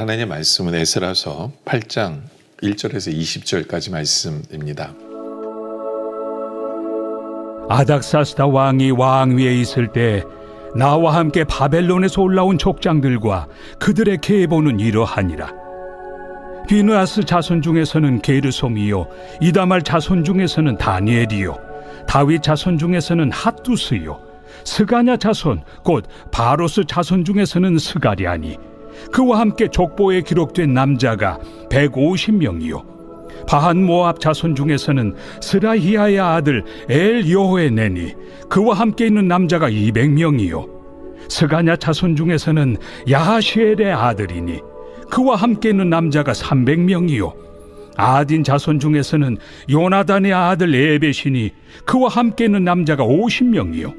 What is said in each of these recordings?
하나님의 말씀은 에스라서 8장 1절에서 20절까지 말씀입니다. 아닥사스다 왕이 왕 위에 있을 때 나와 함께 바벨론에서 올라온 족장들과 그들의 계보는 이러하니라. 비누아스 자손 중에서는 게르솜이요 이다말 자손 중에서는 다니엘이요 다윗 자손 중에서는 핫두스요 스가냐 자손 곧 바로스 자손 중에서는 스가리아니 그와 함께 족보에 기록된 남자가 150명이요. 바한 모압 자손 중에서는 스라히아의 아들 엘 여호에네니 그와 함께 있는 남자가 200명이요. 스가냐 자손 중에서는 야하시엘의 아들이니 그와 함께 있는 남자가 300명이요. 아딘 자손 중에서는 요나단의 아들 에베시니 그와 함께 있는 남자가 50명이요.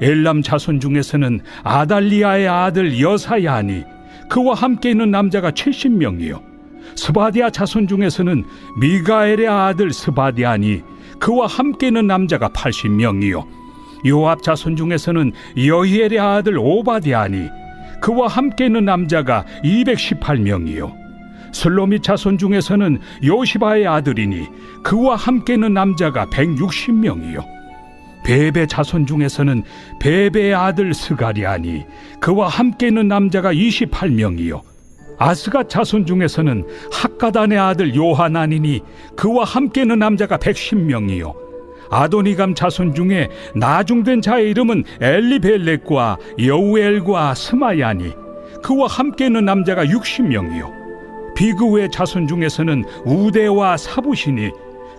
엘람 자손 중에서는 아달리아의 아들 여사야니 그와 함께 있는 남자가 70명이요. 스바디아 자손 중에서는 미가엘의 아들 스바디아니 그와 함께 있는 남자가 80명이요. 요압 자손 중에서는 여히엘의 아들 오바디아니 그와 함께 있는 남자가 218명이요. 슬로미 자손 중에서는 요시바의 아들이니 그와 함께 있는 남자가 160명이요 베베 자손 중에서는 베베의 아들 스가리아니 그와 함께 있는 남자가 28명이요. 아스가 자손 중에서는 학가단의 아들 요하나니니 그와 함께 있는 남자가 110명이요. 아도니감 자손 중에 나중된 자의 이름은 엘리벨렉과 여우엘과 스마야니 그와 함께 있는 남자가 60명이요. 비그우의 자손 중에서는 우대와 사부시니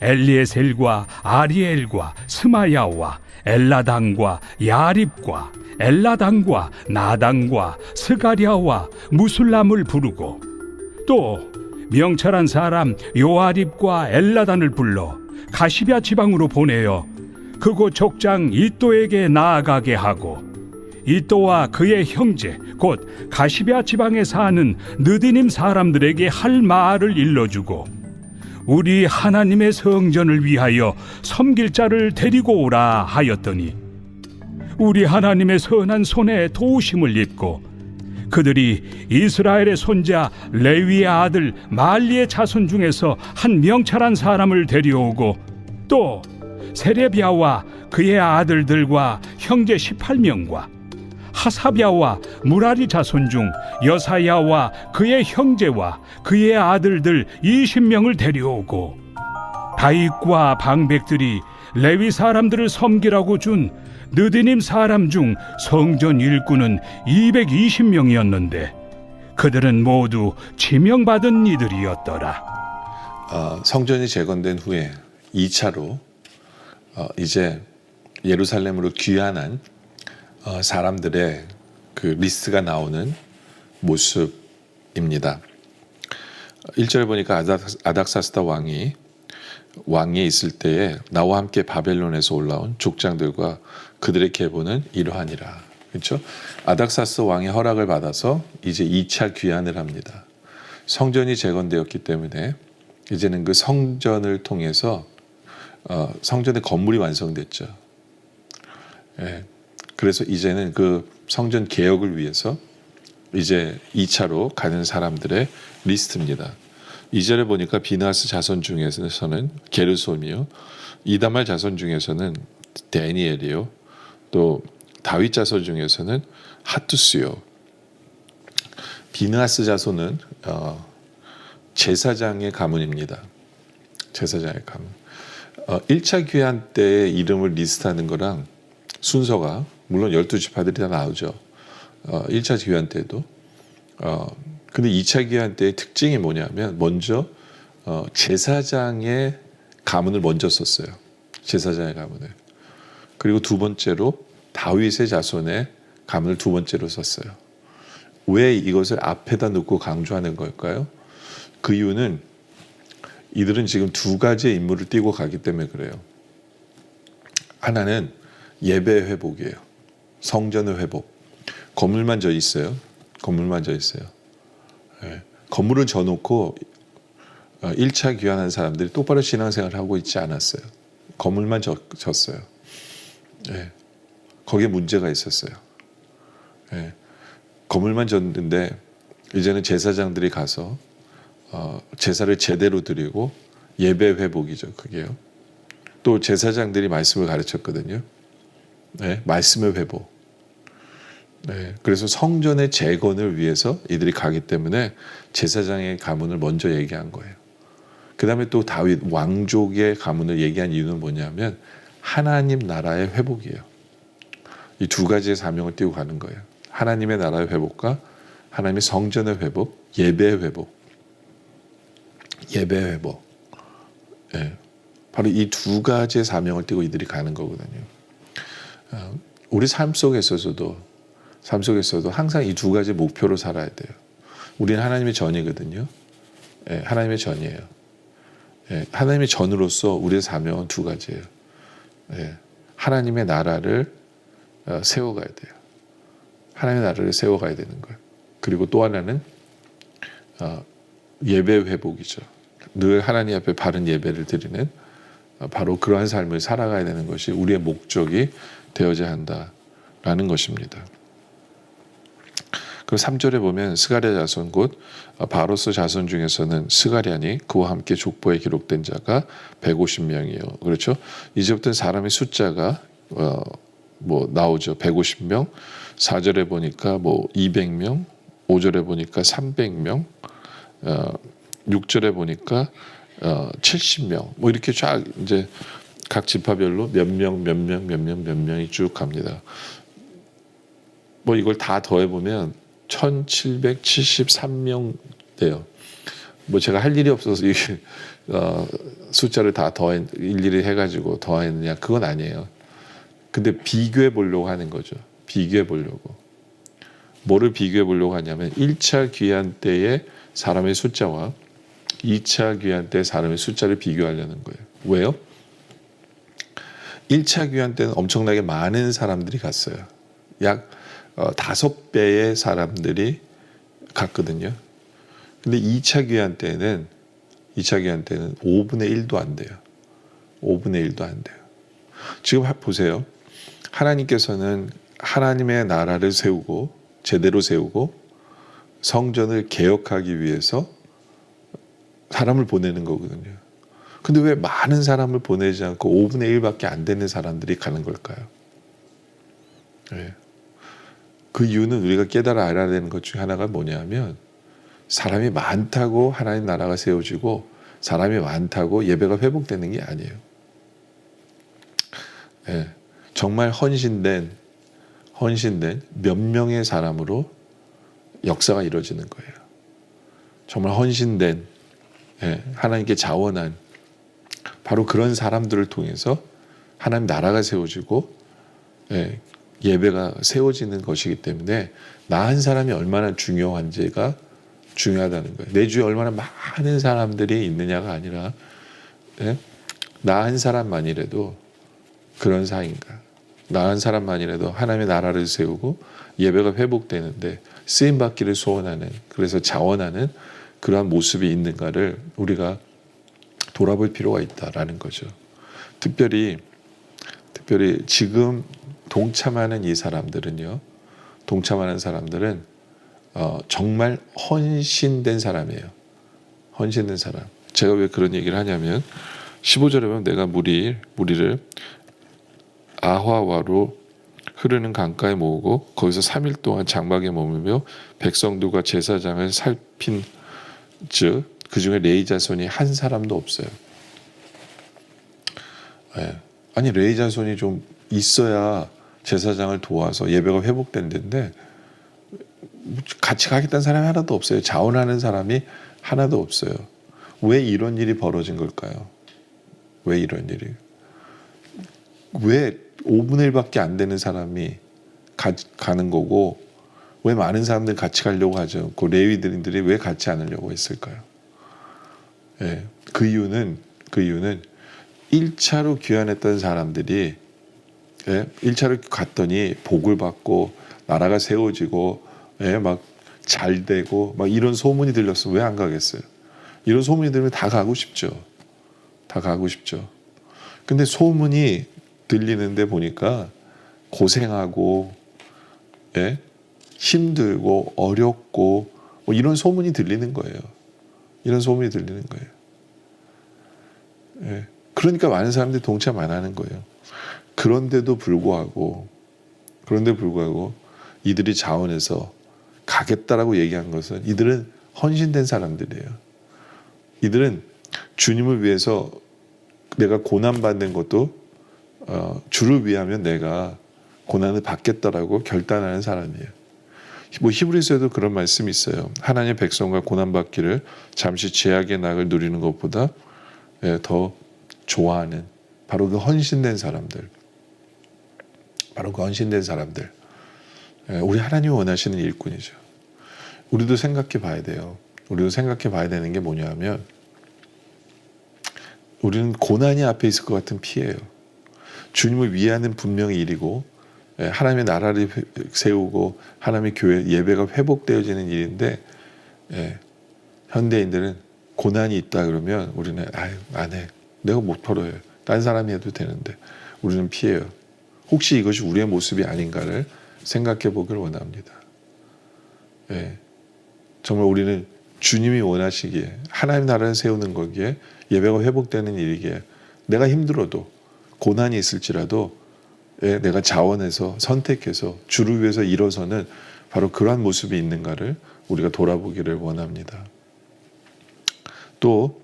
엘리에셀과 아리엘과 스마야와 엘라당과 야립과 엘라당과 나당과 스가랴와 무술람을 부르고 또 명철한 사람 요아립과 엘라단을 불러 가시비아 지방으로 보내어 그곳 족장 이또에게 나아가게 하고 이또와 그의 형제 곧 가시비아 지방에 사는 느디님 사람들에게 할 말을 일러주고 우리 하나님의 성전을 위하여 섬길 자를 데리고 오라 하였더니 우리 하나님의 선한 손에 도우심을 입고 그들이 이스라엘의 손자 레위의 아들 말리의 자손 중에서 한 명철한 사람을 데려오고 또 세레비아와 그의 아들들과 형제 18명과 하사비아와 무라리 자손 중 여사야와 그의 형제와 그의 아들들 20명을 데려오고 다윗과 방백들이 레위 사람들을 섬기라고 준 느디님 사람 중 성전 일꾼은 220명이었는데 그들은 모두 지명받은 이들이었더라. 어, 성전이 재건된 후에 2차로 어, 이제 예루살렘으로 귀환한 어, 사람들의 그 리스트가 나오는 모습입니다. 1절에 보니까 아닥, 아닥사스다 왕이 왕위에 있을 때에 나와 함께 바벨론에서 올라온 족장들과 그들의 계보는 이러하니라. 그렇죠? 아닥사스 왕의 허락을 받아서 이제 2차 귀환을 합니다. 성전이 재건되었기 때문에 이제는 그 성전을 통해서 어, 성전의 건물이 완성됐죠. 예. 그래서 이제는 그 성전 개혁을 위해서 이제 2차로 가는 사람들의 리스트입니다. 2절에 보니까 비나스 자손 중에서는 게르솜이요. 이다말 자손 중에서는 데니엘이요. 또 다윗 자손 중에서는 하투스요. 비나스 자손은 어, 제사장의 가문입니다. 제사장의 가문. 어, 1차 귀환 때의 이름을 리스트하는 거랑 순서가 물론 12지파들이 다 나오죠. 어, 1차 귀환 때도. 어, 근데 2차 귀환 때의 특징이 뭐냐면 먼저 어, 제사장의 가문을 먼저 썼어요. 제사장의 가문을. 그리고 두 번째로 다윗의 자손의 가문을 두 번째로 썼어요. 왜 이것을 앞에다 놓고 강조하는 걸까요? 그 이유는 이들은 지금 두 가지의 임무를 띠고 가기 때문에 그래요. 하나는 예배 회복이에요. 성전의 회복. 건물만 져 있어요. 건물만 져 있어요. 예. 건물을 져놓고 1차 귀환한 사람들이 똑바로 신앙생활을 하고 있지 않았어요. 건물만 졌, 졌어요. 예. 거기에 문제가 있었어요. 예. 건물만 졌는데 이제는 제사장들이 가서 어, 제사를 제대로 드리고 예배 회복이죠. 그게요. 또 제사장들이 말씀을 가르쳤거든요. 네, 말씀의 회복. 네, 그래서 성전의 재건을 위해서 이들이 가기 때문에 제사장의 가문을 먼저 얘기한 거예요. 그 다음에 또 다윗 왕족의 가문을 얘기한 이유는 뭐냐면 하나님 나라의 회복이에요. 이 두 가지의 사명을 띄고 가는 거예요. 하나님의 나라의 회복과 하나님의 성전의 회복, 예배의 회복. 예배 회복. 예. 바로 이 두 가지의 사명을 띠고 이들이 가는 거거든요. 어, 우리 삶 속에서도 삶 속에서도 항상 이 두 가지 목표로 살아야 돼요. 우리는 하나님의 전이거든요. 예, 하나님의 전이에요. 예, 하나님의 전으로서 우리의 사명은 두 가지예요. 예, 하나님의 나라를 어, 세워가야 돼요. 하나님의 나라를 세워가야 되는 거예요. 그리고 또 하나는 어, 예배 회복이죠. 늘 하나님 앞에 바른 예배를 드리는 어, 바로 그러한 삶을 살아가야 되는 것이 우리의 목적이 되어야 한다라는 것입니다. 그 3절에 보면 스가랴 자손 곧 바로스 자손 중에서는 스가랴니 그와 함께 족보에 기록된 자가 150명이요. 그렇죠? 이제부터 사람의 숫자가 어, 뭐 나오죠. 150명. 4절에 보니까 뭐 200명, 5절에 보니까 300명, 어, 6절에 보니까 어, 70명. 뭐 이렇게 쫙 이제 각 지파별로 몇 명, 몇 명, 몇 명, 몇 명이 쭉 갑니다. 뭐 이걸 다 더해 보면 1773명 돼요. 뭐 제가 할 일이 없어서 이 어, 숫자를 다 더해 일일이 해가지고 더했느냐 그건 아니에요. 근데 비교해 보려고 하는 거죠. 비교해 보려고. 뭐를 비교해 보려고 하냐면 1차 귀한 때의 사람의 숫자와 2차 귀한 때 사람의 숫자를 비교하려는 거예요. 왜요? 1차 귀한 때는 엄청나게 많은 사람들이 갔어요. 약 어, 다섯 배의 사람들이 갔거든요. 근데 2차 귀한 때는 2차 귀한 때는 5분의 1도 안 돼요. 5분의 1도 안 돼요. 지금 하- 보세요. 하나님께서는 하나님의 나라를 세우고 제대로 세우고 성전을 개혁하기 위해서 사람을 보내는 거거든요. 근데 왜 많은 사람을 보내지 않고 5분의 1밖에 안 되는 사람들이 가는 걸까요? 예. 그 이유는 우리가 깨달아 알아야 되는 것 중에 하나가 뭐냐면 사람이 많다고 하나님 나라가 세워지고 사람이 많다고 예배가 회복되는 게 아니에요. 예. 정말 헌신된 헌신된 몇 명의 사람으로 역사가 이루어지는 거예요. 정말 헌신된 예, 하나님께 자원한 바로 그런 사람들을 통해서 하나님 나라가 세워지고 예, 예배가 세워지는 것이기 때문에 나 한 사람이 얼마나 중요한지가 중요하다는 거예요. 내 주위에 얼마나 많은 사람들이 있느냐가 아니라 예, 나한 사람만이라도 그런 사이인가. 나 한 사람만이라도 하나님의 나라를 세우고 예배가 회복되는데 쓰임 받기를 소원하는 그래서 자원하는 그러한 모습이 있는가를 우리가 돌아볼 필요가 있다라는 거죠. 특별히 특별히 지금 동참하는 이 사람들은요. 동참하는 사람들은 어, 정말 헌신된 사람이에요. 헌신된 사람. 제가 왜 그런 얘기를 하냐면 15절에 보면 내가 무리 무리를 아화와로 흐르는 강가에 모으고 거기서 3일 동안 장막에 머물며 백성들과 제사장을 살핀 즉 그 중에 레이 자손이 한 사람도 없어요. 예. 아니 레이 자손이 좀 있어야 제사장을 도와서 예배가 회복된다는데 같이 가겠다는 사람이 하나도 없어요. 자원하는 사람이 하나도 없어요. 왜 이런 일이 벌어진 걸까요? 왜 이런 일이? 왜 5분의 1밖에 안 되는 사람이 가, 가는 거고 왜 많은 사람들이 같이 가려고 하죠? 그 레위들이 왜 같이 않으려고 했을까요? 예, 그 이유는 그 이유는 1차로 귀환했던 사람들이 예, 1차로 갔더니 복을 받고 나라가 세워지고 예, 막잘 되고 막 이런 소문이 들렸어. 왜안 가겠어요? 이런 소문이 들으면 다 가고 싶죠. 다 가고 싶죠. 근데 소문이 들리는데 보니까 고생하고 예? 힘들고 어렵고 뭐 이런 소문이 들리는 거예요. 이런 소문이 들리는 거예요. 예. 그러니까 많은 사람들이 동참 안 하는 거예요. 그런데도 불구하고 그런데 불구하고 이들이 자원해서 가겠다라고 얘기한 것은 이들은 헌신된 사람들이에요. 이들은 주님을 위해서 내가 고난 받는 것도 어, 주를 위하면 내가 고난을 받겠다라고 결단하는 사람이에요. 뭐 히브리서에도 그런 말씀이 있어요. 하나님의 백성과 고난 받기를 잠시 죄악의 낙을 누리는 것보다 예, 더 좋아하는 바로 그 헌신된 사람들. 바로 그 헌신된 사람들. 예, 우리 하나님이 원하시는 일꾼이죠. 우리도 생각해 봐야 돼요. 우리도 생각해 봐야 되는 게 뭐냐면 우리는 고난이 앞에 있을 것 같은 피해요. 주님을 위하는 분명히 일이고 예, 하나님의 나라를 회- 세우고 하나님의 교회 예배가 회복되어지는 일인데 예, 현대인들은 고난이 있다 그러면 우리는 아유 안 해. 내가 못 털어요. 딴 사람이 해도 되는데 우리는 피해요. 혹시 이것이 우리의 모습이 아닌가를 생각해 보길 원합니다. 예. 정말 우리는 주님이 원하시기에 하나님 나라를 세우는 거기에 예배가 회복되는 일이기에 내가 힘들어도 고난이 있을지라도 예, 내가 자원해서 선택해서 주를 위해서 일어서는 바로 그러한 모습이 있는가를 우리가 돌아보기를 원합니다. 또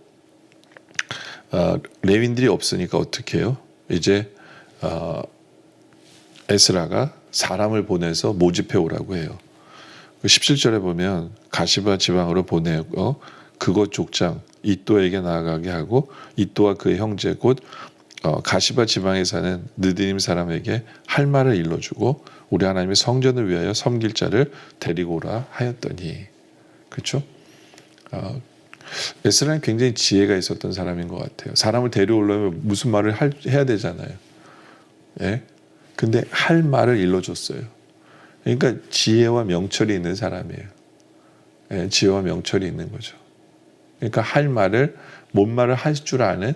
어, 레윈들이 없으니까 어떻게 해요? 이제 어, 에스라가 사람을 보내서 모집해 오라고 해요. 그 17절에 보면 가시바 지방으로 보내고 그곳 족장 이또에게 나아가게 하고 이또와 그의 형제 곧 어, 가시바 지방에 사는 느드님 사람에게 할 말을 일러주고 우리 하나님의 성전을 위하여 섬길 자를 데리고 오라 하였더니 그렇죠? 어, 에스라는 굉장히 지혜가 있었던 사람인 것 같아요. 사람을 데려오려면 무슨 말을 할- 해야 되잖아요. 예? 근데 할 말을 일러줬어요. 그러니까 지혜와 명철이 있는 사람이에요. 예, 지혜와 명철이 있는 거죠. 그러니까 할 말을 뭔 말을 할 줄 아는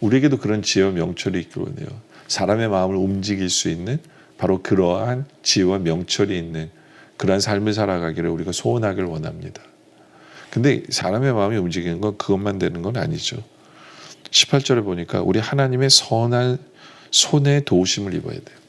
우리에게도 그런 지혜와 명철이 원해요. 사람의 마음을 움직일 수 있는 바로 그러한 지혜와 명철이 있는 그러한 삶을 살아가기를 우리가 소원하길 원합니다. 근데 사람의 마음이 움직이는 건 그것만 되는 건 아니죠. 18절에 보니까 우리 하나님의 선한 손에 도우심을 입어야 돼요.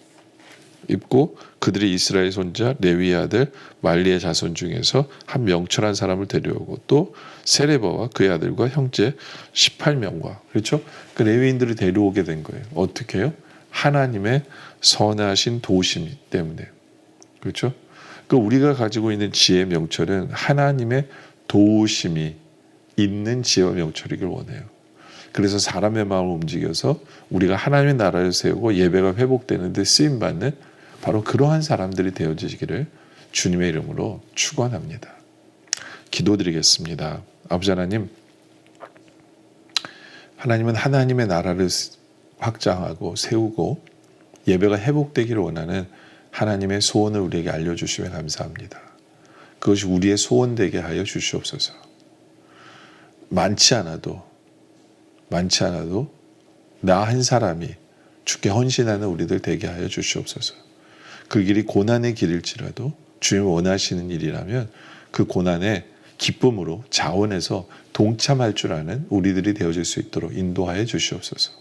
입고 그들이 이스라엘 손자 레위의 아들 말리의 자손 중에서 한 명철한 사람을 데려오고 또 세레버와 그의 아들과 형제 18명과 그렇죠? 그 레위인들을 데려오게 된 거예요. 어떻게 해요? 하나님의 선하신 도우심 때문에 그렇죠? 그 우리가 가지고 있는 지혜 명철은 하나님의 도우심이 있는 지혜와 명철이길 원해요. 그래서 사람의 마음을 움직여서 우리가 하나님의 나라를 세우고 예배가 회복되는데 쓰임 받는 바로 그러한 사람들이 되어지기를 주님의 이름으로 축원합니다. 기도드리겠습니다. 아버지 하나님, 하나님은 하나님의 나라를 확장하고 세우고 예배가 회복되기를 원하는 하나님의 소원을 우리에게 알려주시면 감사합니다. 그것이 우리의 소원 되게 하여 주시옵소서. 많지 않아도 많지 않아도 나 한 사람이 주께 헌신하는 우리들 되게 하여 주시옵소서. 그 길이 고난의 길일지라도 주님 원하시는 일이라면 그 고난에 기쁨으로 자원해서 동참할 줄 아는 우리들이 되어질 수 있도록 인도하여 주시옵소서.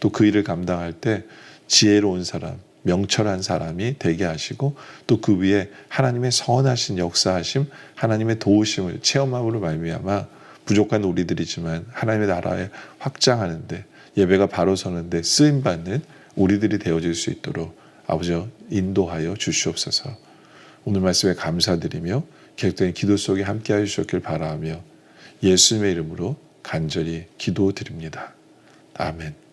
또 그 일을 감당할 때 지혜로운 사람, 명철한 사람이 되게 하시고 또 그 위에 하나님의 선하신 역사하심, 하나님의 도우심을 체험함으로 말미암아 부족한 우리들이지만 하나님의 나라에 확장하는데 예배가 바로 서는데 쓰임 받는 우리들이 되어질 수 있도록 아버지 인도하여 주시옵소서. 오늘 말씀에 감사드리며 계속된 기도 속에 함께하여 주셨길 바라며 예수님의 이름으로 간절히 기도드립니다. 아멘.